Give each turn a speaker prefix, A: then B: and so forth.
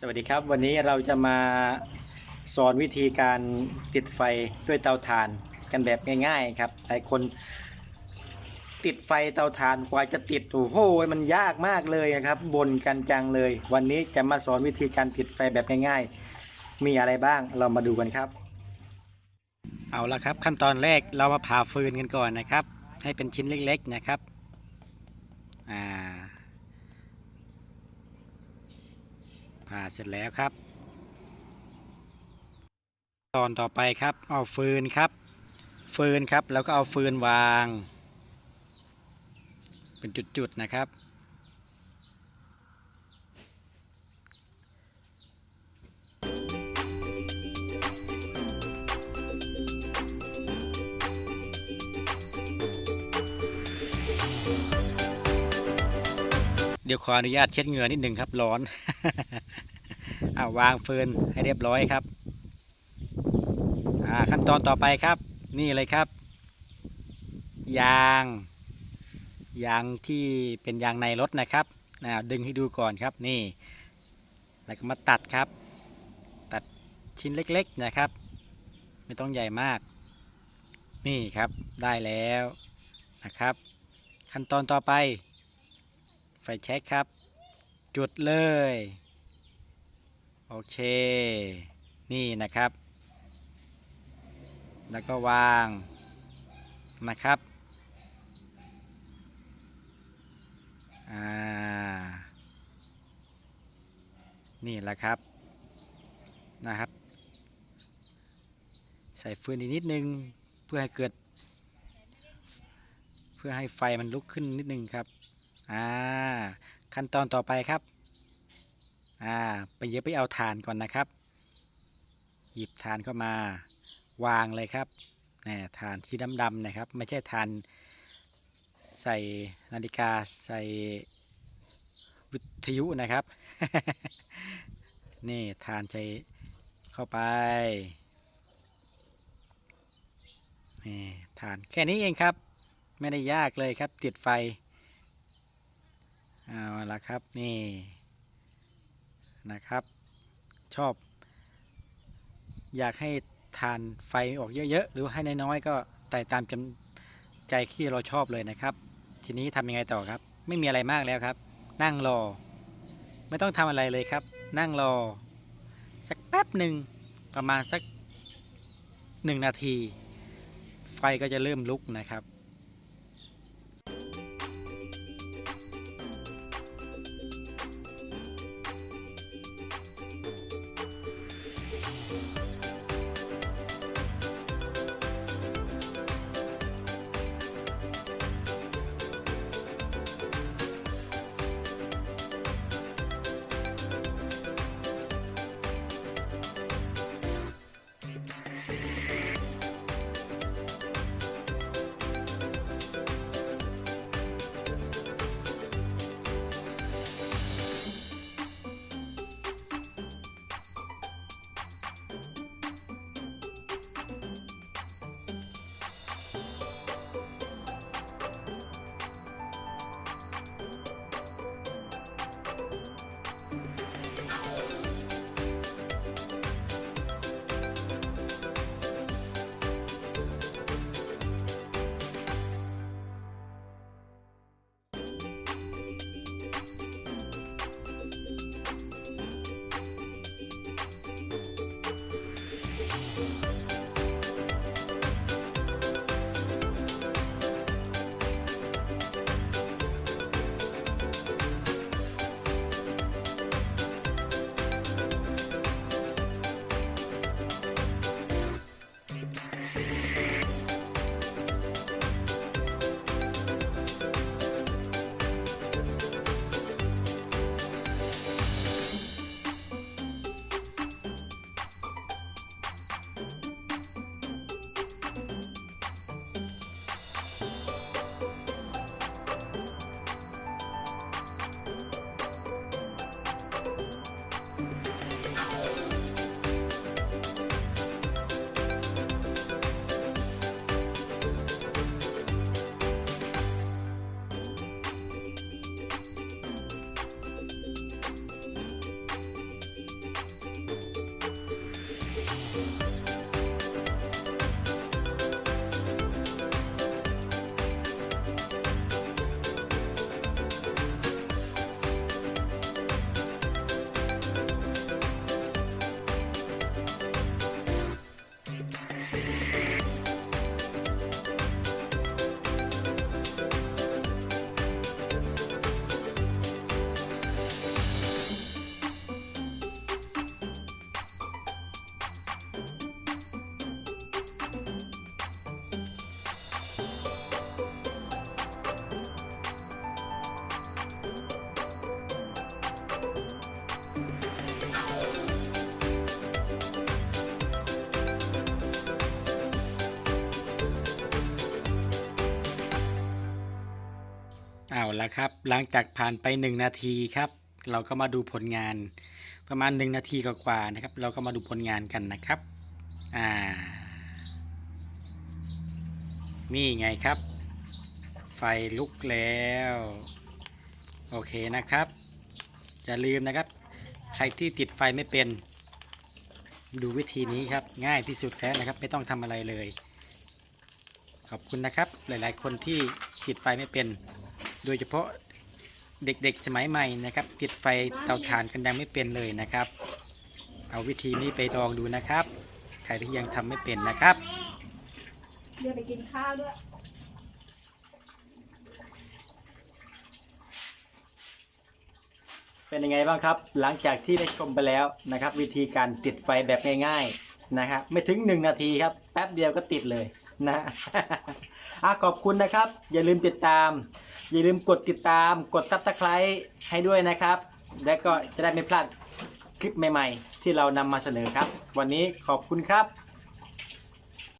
A: สวัสดีครับ วันนี้เราจะมาสอนวิธีการติดไฟด้วยเตาถ่านกันแบบง่าย ๆ ครับหลายคนติดไฟเตาถ่านกว่าจะติดโอ้โหมันยากมากเลยนะครับบ่นกันจังเลย วันนี้จะมาสอนวิธีการติดไฟแบบง่ายๆ มีอะไรบ้างเรามาดูกันครับ เอาละครับขั้นตอนแรกเรามาผ่าฟืนกันก่อนนะครับ ให้เป็นชิ้นเล็ก ๆนะครับอ่า ผ่าเสร็จแล้วครับ ตอนต่อไปครับเอาฟืนครับ ฟืนครับแล้วก็เอาฟืนวาง เป็นจุดๆนะครับเดี๋ยวขออนุญาตเช็ดเหงื่อนิดหนึ่งครับร้อน อ่าวางฟืนให้เรียบร้อยครับอ่าขั้นตอนต่อไปครับ นี่เลยครับ ยาง ยางที่เป็นยางในรถนะครับดึงให้ดูก่อนครับนี่ แล้วก็มาตัดครับ ตัดชิ้นเล็กๆนะครับ ไม่ต้องใหญ่มาก นี่ครับได้แล้วนะครับ ขั้นตอนต่อไป ไฟแช็กครับ จุดเลย โอเค นี่นะครับ แล้วก็วางนะครับ อ่า นี่แหละครับ นะครับ ใส่ฟืนอีกนิดนึง เพื่อให้เกิด เพื่อให้ไฟมันลุกขึ้นนิดนึงครับ อ่า ขั้นตอนต่อไปครับ อ่าไปเย็บไปเอาถ่านก่อนนะครับ หยิบถ่านเข้ามาวางเลยครับนี่ถ่านสีดำๆนะครับ ไม่ใช่ถ่านใส่นาฬิกาใส่วิทยุนะครับ นี่ถ่านใส่เข้าไปนี่ถ่านแค่นี้เองครับ ไม่ได้ยากเลยครับติดไฟเอาละครับนี่ นะครับ ชอบ อยากให้ทานไฟออกเยอะๆ หรือให้น้อยๆ ก็ใส่ตามจใจที่เราชอบเลยนะครับ ทีนี้ทำยังไงต่อครับ ไม่มีอะไรมากแล้วครับ นั่งรอ ไม่ต้องทำอะไรเลยครับ นั่งรอ สักแป๊บหนึ่งประมาณสักหนึ่งนาที ไฟก็จะเริ่มลุกนะครับ ละครับ หลังจากผ่านไป 1 นาทีครับ เราก็มาดูผลงาน ประมาณ 1 นาทีกว่าๆนะครับ เราก็มาดูผลงานกันนะครับ อ่า นี่ไงครับ ไฟลุกแล้ว โอเคนะครับ อย่าลืมนะครับ ใครที่ติดไฟไม่เป็น ดูวิธีนี้ครับ ง่ายที่สุดแล้วนะครับ ไม่ต้องทำอะไรเลย ขอบคุณนะครับ หลาย ๆ คนที่ติดไฟไม่เป็น โดยเฉพาะเด็กๆสมัยใหม่นะครับติดไฟเตาถ่านกันยังไม่เป็นเลยนะครับ เอาวิธีนี้ไปลองดูนะครับใครที่ยังทำไม่เป็นนะครับ
B: เดี๋ยวไปกินข้าวด้วย
A: เป็นยังไงบ้างครับ หลังจากที่ได้ชมไปแล้วนะครับ วิธีการติดไฟแบบง่ายๆนะครับ ไม่ถึง 1 นาทีครับ แป๊บเดียวก็ติดเลย นะอะขอบคุณนะครับ อย่าลืมติดตาม อย่าลืมกดติดตาม กดซับสไครต์ให้ด้วยนะครับ และก็จะได้ไม่พลาดคลิปใหม่ ๆ ที่เรานำมาเสนอครับ วันนี้ขอบคุณครับ